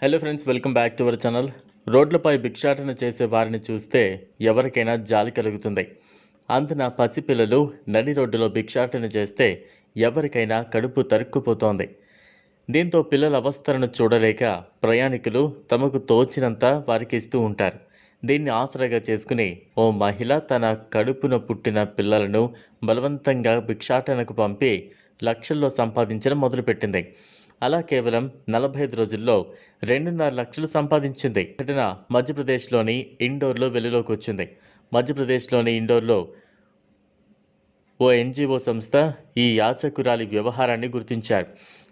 Hello friends welcome back to our channel రోడ్లపై భిక్షాటన చేసే వారిని చూస్తే ఎవరికైనా జాలి కలుగుతుంది. అందున పసిపిల్లలు నడి రోడ్డులో భిక్షాటన చేస్తే ఎవరికైనా కడుపు తరుక్కుపోతోంది. దీంతో పిల్లల అవస్థలను చూడలేక ప్రయాణికులు తమకు తోచినంత వారికి ఇస్తూ ఉంటారు. దీన్ని ఆసరాగా చేసుకుని ఓ మహిళ తన కడుపున పుట్టిన పిల్లలను బలవంతంగా భిక్షాటనకు పంపి లక్షల్లో సంపాదించడం మొదలుపెట్టింది. అలా కేవలం నలభై ఐదు రోజుల్లో రెండున్నర లక్షలు సంపాదించింది. ఘటన మధ్యప్రదేశ్లోని ఇండోర్లో వెలుగులోకి వచ్చింది. మధ్యప్రదేశ్లోని ఇండోర్లో ఓ ఎన్జిఓ సంస్థ ఈ యాచకురాలి వ్యవహారాన్ని గుర్తించారు.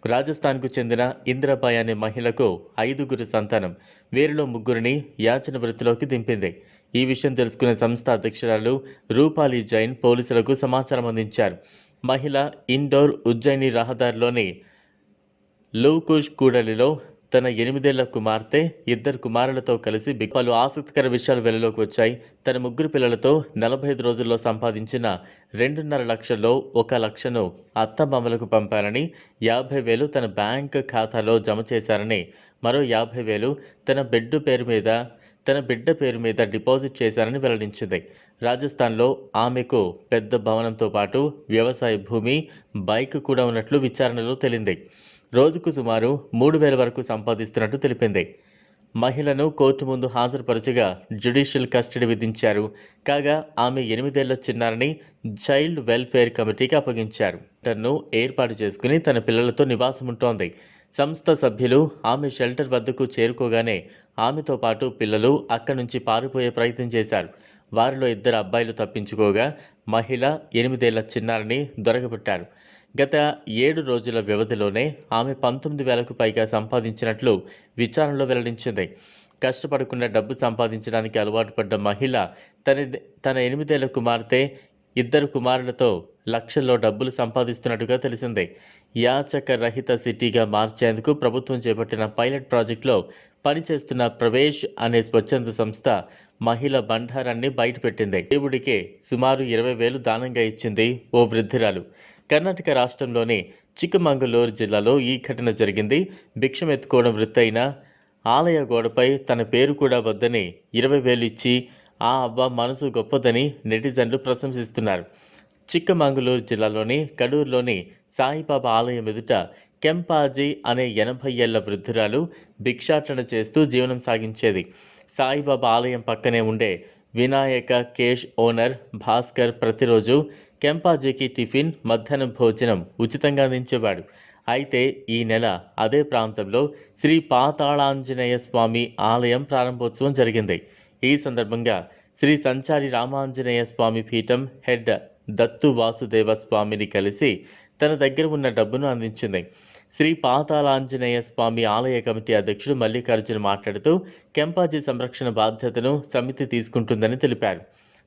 రాజస్థాన్కు చెందిన ఇంద్రబాయ్ అనే మహిళకు ఐదుగురు సంతానం వీరిలో ముగ్గురిని యాచన వృత్తిలోకి దింపింది. ఈ విషయం తెలుసుకున్న సంస్థ అధ్యక్షురాలు రూపాలి జైన్ పోలీసులకు సమాచారం అందించారు. మహిళ ఇండోర్ ఉజ్జయిని రహదారిలోని లూకుష్ కూడలిలో తన ఎనిమిదేళ్ళ కుమార్తె ఇద్దరు కుమారులతో కలిసి బి- పలు ఆసక్తికర విషయాలు వెలులోకి వచ్చాయి. తన ముగ్గురు పిల్లలతో నలభై ఐదు రోజుల్లో సంపాదించిన రెండున్నర లక్షల్లో ఒక లక్షను అత్తమామలకు పంపారని యాభై వేలు తన బ్యాంక్ ఖాతాలో జమ చేశారని మరో యాభై వేలు తన బిడ్డ పేరు మీద తన బిడ్డ పేరు మీద డిపాజిట్ చేశారని వెల్లడించింది. రాజస్థాన్లో ఆమెకు పెద్ద భవనంతో పాటు వ్యవసాయ భూమి బైక్ కూడా ఉన్నట్లు విచారణలో తేలింది. రోజుకు సుమారు మూడు వేల వరకు సంపాదిస్తున్నట్టు తెలిపింది. మహిళను కోర్టు ముందు హాజరుపరచగా జ్యుడిషియల్ కస్టడీ విధించారు. కాగా ఆమె ఎనిమిదేళ్ళ చిన్నారని చైల్డ్ వెల్ఫేర్ కమిటీకి అప్పగించారు. షెల్టర్ను ఏర్పాటు చేసుకుని తన పిల్లలతో నివాసం ఉంటోంది సంస్థ సభ్యులు ఆమె షెల్టర్ వద్దకు చేరుకోగానే ఆమెతో పాటు పిల్లలు అక్కడి నుంచి పారిపోయే ప్రయత్నం చేశారు. వారిలో ఇద్దరు అబ్బాయిలు తప్పించుకోగా మహిళ ఎనిమిదేళ్ళ చిన్నారిని దొరకబట్టారు. గత ఏడు రోజుల వ్యవధిలోనే ఆమె పంతొమ్మిది వేలకు పైగా సంపాదించినట్లు విచారణలో వెల్లడించింది. కష్టపడకుండా డబ్బు సంపాదించడానికి అలవాటు పడ్డ మహిళ తన తన ఎనిమిదేళ్ళ కుమార్తె ఇద్దరు కుమారులతో లక్షల్లో డబ్బులు సంపాదిస్తున్నట్టుగా తెలిసింది. యాచక రహిత సిటీగా మార్చేందుకు ప్రభుత్వం చేపట్టిన పైలట్ ప్రాజెక్టులో పనిచేస్తున్న ప్రవేశ్ అనే స్వచ్ఛంద సంస్థ మహిళ బండారాన్ని బయటపెట్టింది. దేవుడికే సుమారు ఇరవై వేలు దానంగా ఇచ్చింది ఓ వృద్ధురాలు. కర్ణాటక రాష్ట్రంలోని చిక్కమంగళూరు జిల్లాలో ఈ ఘటన జరిగింది. భిక్షం ఎత్తుకోవడం వృత్తైన ఆలయ గోడపై తన పేరు కూడా వద్దని ఇరవై వేలు ఇచ్చి ఆ అవ్వ మనసు గొప్పదని నెటిజన్లు ప్రశంసిస్తున్నారు. చిక్కమంగళూరు జిల్లాలోని కడూరులోని సాయిబాబా ఆలయం ఎదుట కెంపాజీ అనే ఎనభై ఏళ్ళ వృద్ధురాలు భిక్షాటన చేస్తూ జీవనం సాగించేది. సాయిబాబా ఆలయం పక్కనే ఉండే వినాయక కేష్ ఓనర్ భాస్కర్ ప్రతిరోజు కెంపాజీకి టిఫిన్ మధ్యాహ్నం భోజనం ఉచితంగా అందించేవాడు. అయితే ఈ నెల అదే ప్రాంతంలో శ్రీ పాతాళాంజనేయ స్వామి ఆలయం ప్రారంభోత్సవం జరిగింది. ఈ సందర్భంగా శ్రీ సంచారి రామాంజనేయ స్వామి పీఠం హెడ్ దత్తు వాసుదేవ స్వామిని కలిసి తన దగ్గర ఉన్న డబ్బును అందించింది. శ్రీ పాతాళాంజనేయ స్వామి ఆలయ కమిటీ అధ్యక్షుడు మల్లికార్జున మాట్లాడుతూ కెంపాజీ సంరక్షణ బాధ్యతను సమితి తీసుకుంటుందని తెలిపారు.